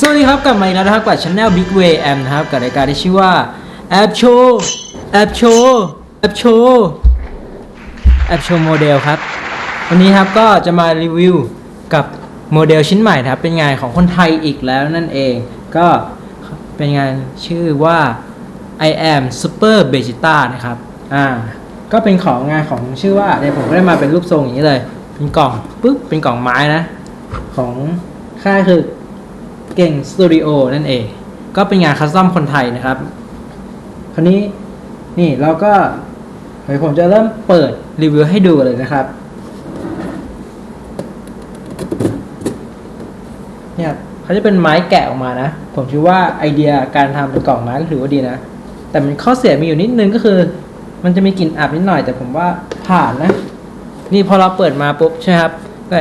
สวัสดีครับกลับมาอีกแล้วนะครับกับช anel Big Way M นะครับกับรายการที่ชื่อว่าแอปโชว์แอปโชว์แอปโชว์แอปโชว์โมเดลครับ วันนี้ครับก็จะมารีวิวกับโมเดลชิ้นใหม่นะครับ เป็นงานของคนไทยอีกแล้วนั่นเอง ก็เป็นงานชื่อว่า I am Super Vegeta นะครับอ่าก็เป็นของงานของชื่อว่าเดี๋ยวผมก็ได้มาเป็นรูปทรงอย่างนี้เลย เป็นกล่องปึ๊บเป็นกล่องไม้นะ ของค่ายคือ เก่งสตูดิโอนั่นเอง ก็เป็นงานคัสตอมคนไทยนะครับ คราวนี้นี่เราก็เดี๋ยวผมจะเริ่มเปิดรีวิวให้ดูเลยนะครับ เนี่ยเขาจะเป็นไม้แกะออกมานะ ผมคิดว่าไอเดียการทำเป็นกล่องไม้ก็ถือว่าดีนะ แต่มันข้อเสียมีอยู่นิดนึงก็คือ มันจะมีกลิ่นอับนิดหน่อย แต่ผมว่าผ่านนะ นี่พอเราเปิดมาปุ๊บใช่ครับก็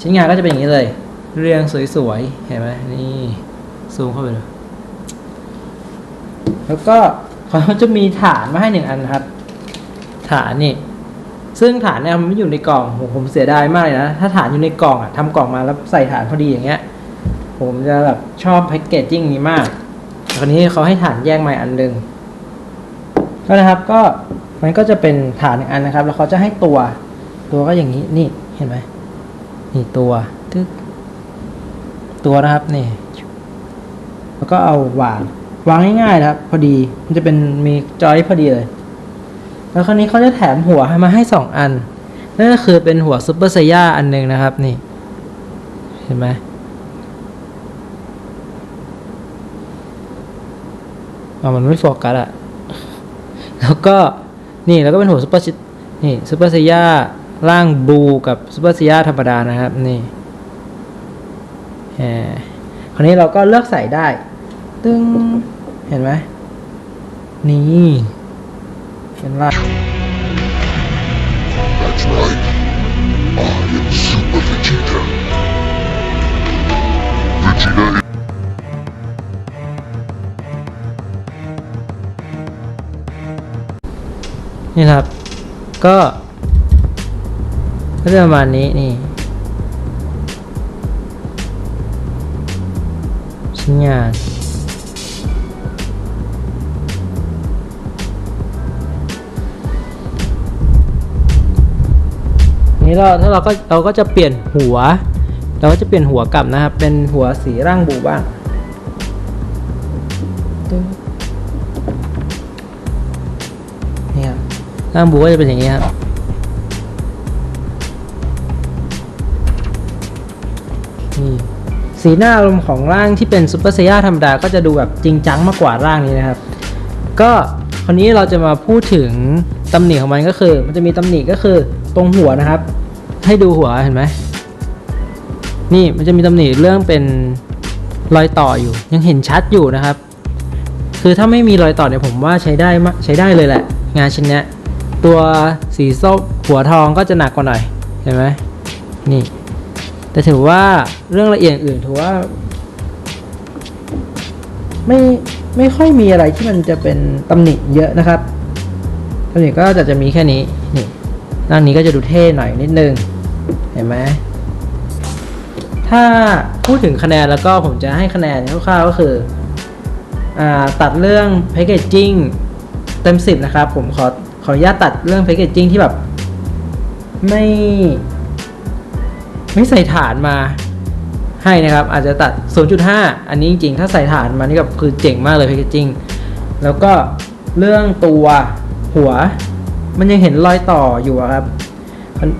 ชิ้นงานก็จะเป็นอย่างนี้เลย เรียงสวยๆ เห็นไหมนี่ ซูมเข้าไปเลยแล้วก็เขาจะมีฐานมาให้หนึ่งอันนะครับ ฐานนี่ ซึ่งฐานเนี่ยมันไม่อยู่ในกล่องผมผมเสียดายมากเลยนะ ถ้าฐานอยู่ในกล่องอะทำกล่องมาแล้วใส่ฐานพอดีอย่างเงี้ย ผมจะแบบชอบแพ็กเกจจิ้งนี้มากแต่คราวนี้เขาให้ฐานแยกมาอันหนึ่งก็นะครับก็มันก็จะเป็นฐานหนึ่งอันนะครับ แล้วเขาจะให้ตัว ตัวก็อย่างนี้นี่เห็นไหมนี่ตัวตึ๊กตัวนะครับนี่ แล้วก็เอาวาง วางง่ายๆนะครับ พอดีมันจะเป็นมีจอยพอดีเลย แล้วคราวนี้เขาจะแถมหัวให้มาให้สองอัน นั่นก็คือเป็นหัวซูเปอร์ไซย่าอันหนึ่งนะครับนี่ เห็นไหมอ๋อมันไม่โฟกัสอะแล้วก็นี่แล้วก็เป็นหัวซูเปอร์นี่ซูเปอร์ไซย่าร่างบูกับซูเปอร์ไซย่าธรรมดานะครับนี่แหมคราวนี้เราก็เลือกใส่ได้ ตึ้งเห็นไหมนี่เป็นร่าง That's right. I am Super Vegeta. Vegeta นี่ครับ ก็ก็จะประมาณนี้นี่ชิ้นงาน นี่เราถ้าเราก็เราก็จะเปลี่ยนหัว เราก็จะเปลี่ยนหัวกลับนะครับ เป็นหัวสีร่างบูบ้างนี่ครับร่างบูก็จะเป็นอย่างนี้ครับนี่สีหน้าอารมณ์ของร่างที่เป็นซูเปอร์เซย่าธรรมดาก็จะดูแบบจริงจังมากกว่าร่างนี้นะครับ ก็คราวนี้เราจะมาพูดถึงตำหนิของมันก็คือ มันจะมีตำหนิก็คือตรงหัวนะครับ ให้ดูหัวเห็นไหมนี่มันจะมีตำหนิเรื่องเป็นรอยต่ออยู่ ยังเห็นชัดอยู่นะครับ คือถ้าไม่มีรอยต่อเนี่ยผมว่าใช้ได้ใช้ได้เลยแหละ งานชิ้นเนี้ยตัวสีส้มหัวทองก็จะหนักกว่าหน่อยเห็นไหมนี่ แต่ถือว่าเรื่องละเอียดอื่นถือว่า ไม่ไม่ค่อยมีอะไรที่มันจะเป็นตำหนิเยอะนะครับตำหนิก็จะจะมีแค่นี้นี่ร่างนี้ก็จะดูเท่หน่อยนิดนึง เห็นไหมถ้าพูดถึงคะแนนแล้วก็ผมจะให้คะแนนคร่าวๆก็คืออตัดเรื่องแพ c เกจจิ้งเต็มสิบนะครับ ผมขอขออนุญาตตัดเรื่องแพ c เกจจิ้งที่แบบ ไม่ ไม่ใส่ฐานมาให้นะครับ อาจจะตัด 0.5 อันนี้จริงๆ ถ้าใส่ฐานมานี่ก็คือเจ๋งมากเลยแพ c เกจจิ้งแล้วก็เรื่องตัวหัว มันยังเห็นรอยต่ออยู่ครับ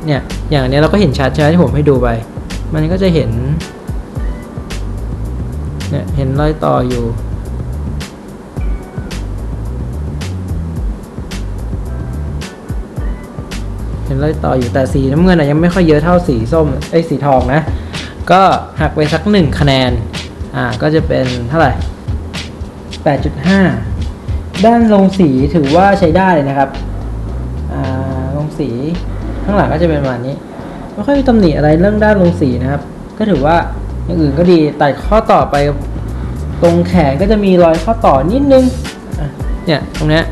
เนี่ยอย่างนเนี้ยเราก็เห็นชัดใช่ไหมที่ผมให้ดูไป มันก็จะเห็นเนี่ยเห็นรอยต่ออยู่ เห็นรอยต่ออยู่แต่สีน้ำเงินอะยังไม่ค่อยเยอะเท่าสีส้มไอ้สีทองนะ ก็หักไปสักหนึ่งคะแนนอ่าก็จะเป็นเท่าไหร่ 8.5 ด้านลงสีถือว่าใช้ได้เลยนะครับ อ่าลงสี ข้างหลังก็จะเป็นประมาณนี้ ไม่ค่อยมีตำหนิอะไรเรื่องด้านลงสีนะครับ ก็ถือว่าอย่างอื่นก็ดีตัดข้อต่อไปตรงแขนก็จะมีรอยข้อต่อนิดนึงเนี่ยตรงเนี้ย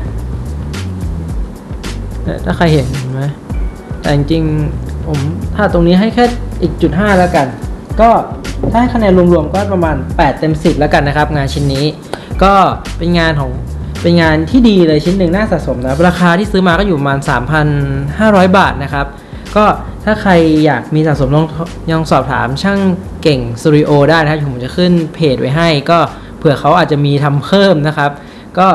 ถ้าใครเห็นเห็นไหมแต่จริงผมถ้าตรงนี้ให้แค่อีกจุดห้าแล้วกัน ก็ถ้าคะแนนรวมๆก็ประมาณ 8 เต็ม 10 แล้วกันนะครับ งานชิ้นนี้ ก็เป็นงานของ เป็นงานที่ดีเลยชิ้นหนึ่งน่าสะสมนะราคาที่ซื้อมาก็อยู่ประมาณ 3,500 บาทนะครับ ก็ถ้าใครอยากมีสะสมลองลองสอบถามช่างเก่งสตูดิโอได้นะครับผมจะขึ้นเพจไว้ให้ ก็เผื่อเขาอาจจะมีทำเพิ่มนะครับ ก็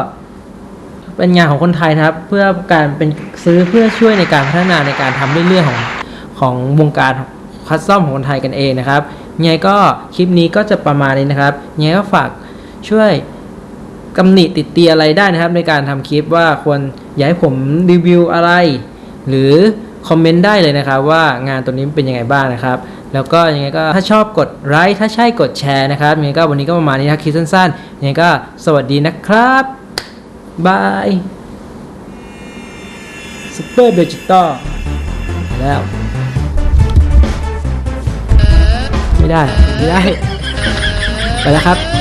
เป็นงานของคนไทยนะครับ เพื่อการเป็นซื้อเพื่อช่วยในการพัฒนาในการทำเรื่องๆของของวงการคัสตอมของคนไทยกันเองนะครับยังไงก็คลิปนี้ก็จะประมาณนี้นะครับยังไงก็ฝากช่วย กำหนิติดเตียอะไรได้นะครับ ในการทำคลิปว่าควรอยากให้ผมรีวิวอะไร หรือคอมเมนต์ได้เลยนะครับ ว่างานตัวนี้เป็นยังไงบ้างนะครับ แล้วก็ยังไงก็ถ้าชอบกดไลค์ถ้าใช่กดแชร์นะครับยังไงก็วันนี้ก็ประมาณนี้นะคลิปสั้นๆยังไงก็สวัสดีนะครับบายซุปเปอร์เบจิต้าแล้วไม่ได้ ไม่ได้ ไปแล้วครับ